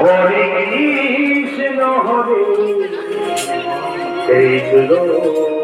হরে কৃষ্ণ হরে কৃষ্ণ।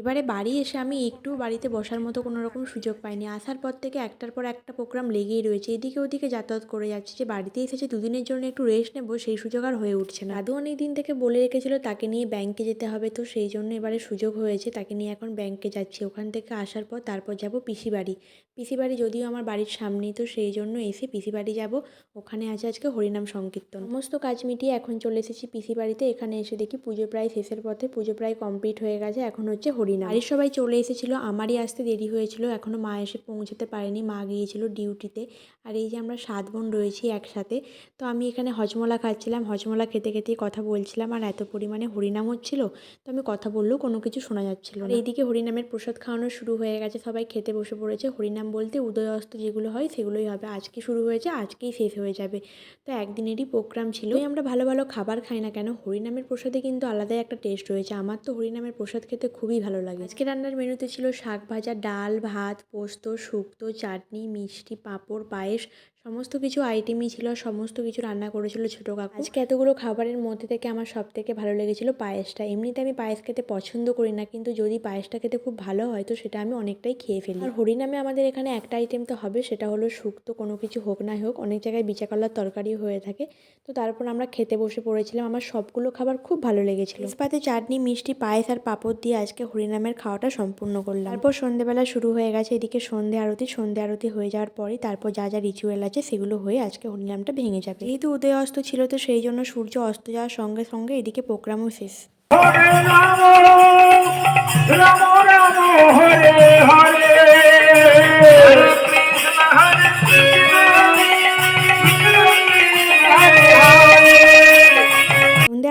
এবারে বাড়ি এসে আমি একটু বাড়িতে বসার মতো কোনো রকম সুযোগ পাইনি। আসার পর থেকে একটার পর একটা প্রোগ্রাম লেগেই রয়েছে। এদিকে ওদিকে যাতায়াত করে যাচ্ছে। যে বাড়িতে এসেছে, দুদিনের জন্য একটু রেস্ট নেব, সেই সুযোগ আর হয়ে উঠছে না। দাদু অনেক দিন থেকে বলে রেখেছিল তাকে নিয়ে ব্যাংকে যেতে হবে, তো সেই জন্য এবারে সুযোগ হয়েছে। তাকে নিয়ে এখন ব্যাংকে যাচ্ছি। ওখান থেকে আসার পর তারপর যাব পিসি বাড়ি। পিসি বাড়ি যদিও আমার বাড়ির সামনেই, তো সেই জন্য এসে পিসি বাড়ি যাব। ওখানে আছে আজকে হরিনাম সংকীর্তন। সমস্ত কাজ মিটিয়ে এখন চলে এসেছি পিসি বাড়িতে এখানে এসে দেখি পুজো প্রায় শেষের পথে, পুজো প্রায় কমপ্লিট হয়ে গেছে। এখন হচ্ছে হরিনাম। বাড়ির সবাই চলে এসেছিল, আমারই আসতে দেরি হয়েছিল এখনও মা এসে পৌঁছাতে পারেনি, মা গিয়েছিল ডিউটিতে আর এই যে আমরা সাত বোন রয়েছি একসাথে, তো আমি এখানে হজমলা খাচ্ছিলাম, হজমলা খেতে খেতেই কথা বলছিলাম, আর এত পরিমাণে হরিনাম হচ্ছিল, তো আমি কথা বললেও কোনো কিছু শোনা যাচ্ছিল না। এইদিকে হরিনামের প্রসাদ খাওয়ানো শুরু হয়ে গেছে, সবাই খেতে বসে পড়েছে। হরিনাম বলতে উদয় অস্ত যেগুলো হয় সেগুলোই হবে। আজকে শুরু হয়েছে, আজকেই শেষ হয়ে যাবে। তো একদিনেরই প্রোগ্রাম ছিল। আমরা ভালো ভালো খাবার খাই না কেন হরিনামের প্রসাদে কিন্তু আলাদাই একটা টেস্ট রয়েছে। আমার তো হরিনামের প্রসাদ খেতে খুবই ভালো লাগে। আজকে রান্নার মেনুতে ছিল শাক ভাজা, ডাল, ভাত, পোস্ত, শুক্তো, চাটনি, মিষ্টি, পাঁপড়, পায়েস সমস্ত কিছু আইটেমই ছিল, সমস্ত কিছু রান্না করেছিল ছোটো কাকু। আজকে এতগুলো খাবারের মধ্যে থেকে আমার সব থেকে ভালো লেগেছিল পায়েসটা। এমনিতে আমি পায়েস খেতে পছন্দ করি না, কিন্তু যদি পায়েসটা খেতে খুব ভালো হয়, তো সেটা আমি অনেকটাই খেয়ে ফেলি। আর হরিনামে আমাদের এখানে একটা আইটেম তো হবে, সেটা হলো শুক্তো, কোনো কিছু হোক না হোক। অনেক জায়গায় বিচা কলার তরকারি হয়ে থাকে। তো তারপর আমরা খেতে বসে পড়েছিলাম। আমার সবগুলো খাবার খুব ভালো লেগেছিল। পাতে চাটনি, মিষ্টি, পায়েস আর পাঁপড় দিয়ে আজকে হরিনামের খাওয়াটা সম্পূর্ণ করলাম। তারপর সন্ধেবেলা শুরু হয়ে গেছে। এদিকে সন্ধে আরতি সন্ধে আরতি হয়ে যাওয়ার পরই তারপর যা যা রিচুয়াল আছে সেগুলো হয়ে আজকে হরিনামটা ভেঙে যাবে। যেহেতু উদয় অস্ত ছিল তো সেই জন্য সূর্য অস্ত যাওয়ার সঙ্গে সঙ্গে এদিকে প্রোগ্রামও শেষ।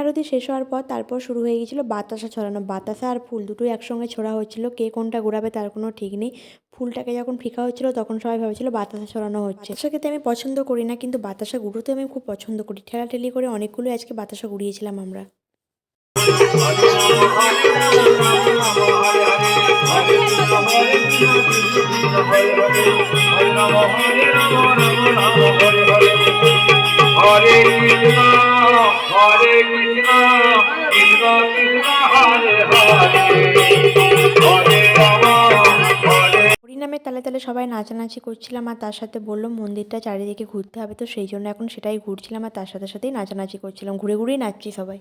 আরতি শেষ হওয়ার পর তারপর শুরু হয়ে গিয়েছিল বাতাসা ছড়ানো। বাতাসা আর ফুল দুটোই একসঙ্গে ছোড়া হচ্ছিল। কে কোনটা ঘোরাবে তার কোনো ঠিক নেই। ফুলটাকে যখন ফিকা হচ্ছিল তখন সবাই ভাবছিল বাতাসা ছড়ানো হচ্ছে। খেতে আমি পছন্দ করি না, কিন্তু বাতাসা গুঁড়োতে আমি খুব পছন্দ করি। ঠেলাঠেলি করে অনেকগুলো আজকে বাতাসা গুড়িয়েছিলাম আমরা। হরে কৃষ্ণ হরে কৃষ্ণ কৃষ্ণ কৃষ্ণ, হরে হরে। তালে তালে সবাই নাচানাচি করছিলাম আর তার সাথে বলল মন্দিরটা চারিদিকে ঘুরতে হবে তো সেই জন্য এখন সেটাই ঘুরছিলাম আর তার সাথে সাথেই নাচানাচি করছিলাম ঘুরে ঘুরেই নাচছি সবাই